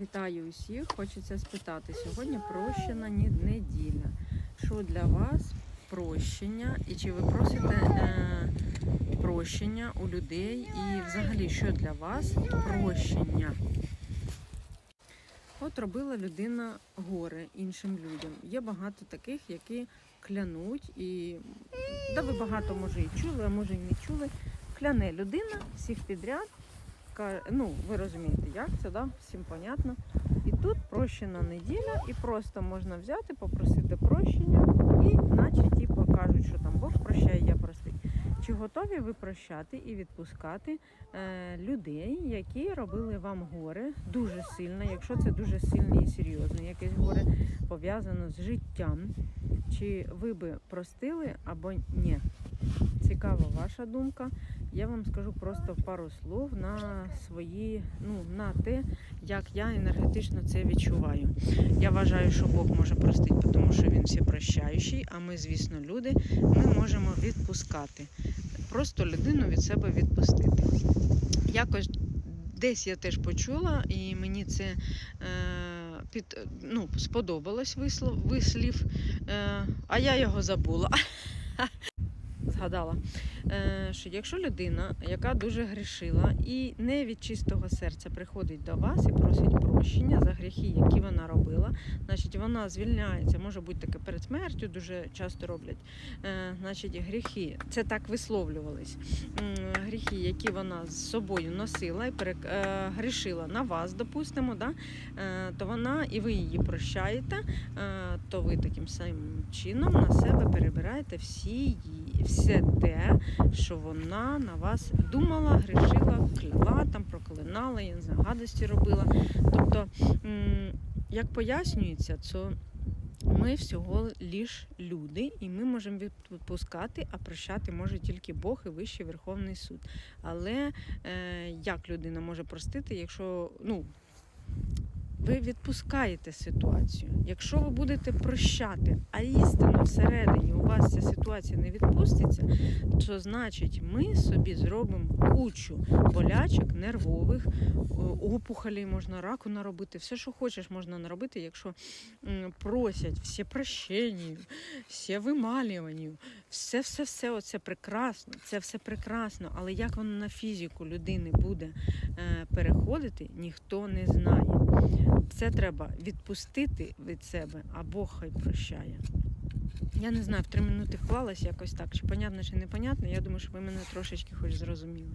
Вітаю усіх. Хочеться спитати сьогодні прощена неділя. Що для вас прощення? І чи ви просите е, прощення у людей? І взагалі, що для вас прощення? От робила людина горе іншим людям. Є багато таких, які клянуть, і да ви багато може і чули, а може і не чули. Кляне людина всіх підряд. Ну, ви розумієте, як це, да? всім понятно. І тут прощена неділя, і просто можна взяти, попросити прощення, і наче ті покажуть, що там Бог прощає, я простить. Чи готові ви прощати і відпускати е, людей, які робили вам горе дуже сильно, якщо це дуже сильне і серйозне, якесь горе пов'язано з життям? Чи ви би простили або ні? Цікава ваша думка. Я вам скажу просто пару слов на свої, ну на те, як я енергетично це відчуваю. Я вважаю, що Бог може простити, тому що він всепрощаючий, а ми, звісно, люди, ми можемо відпускати. Просто людину від себе відпустити. Якось десь я теж почула, і мені це е, під, ну, сподобалось вислов, вислів, е, а я його забула. Згадала, що якщо людина, яка дуже грішила і не від чистого серця приходить до вас і просить прощення за гріхи, які вона робила, значить вона звільняється, може бути таке перед смертю, дуже часто роблять. Е, Значить, гріхи, це так висловлювались. Гріхи, які вона з собою носила і е, грішила на вас, допустимо, да? е, то вона і ви її прощаєте, е, то ви таким самим чином на себе перебираєте всі її, все те, що вона на вас думала, грішила, кляла, там проклинала, я не знаю, гадості робила. Тобто, як пояснюється, то ми всього лиш люди, і ми можемо відпускати, а прощати може тільки Бог і Вищий Верховний суд. Але е, як людина може простити, якщо ну, ви відпускаєте ситуацію. Якщо ви будете прощати, а істинно всередині у вас ця ситуація не відпуститься, то значить ми собі зробимо кучу болячок, нервових, о, опухолей можна раку наробити, все, що хочеш, можна наробити, якщо просять всі прощення, всі вималювання, все, все, все оце прекрасно, це все прекрасно. Але як воно на фізику людини буде е, переходити, ніхто не знає. Це треба відпустити від себе, а Бог хай прощає. Я не знаю, в три минути вклалась якось так. Чи понятно, чи непонятно. Я думаю, що ви мене трошечки хоч зрозуміли.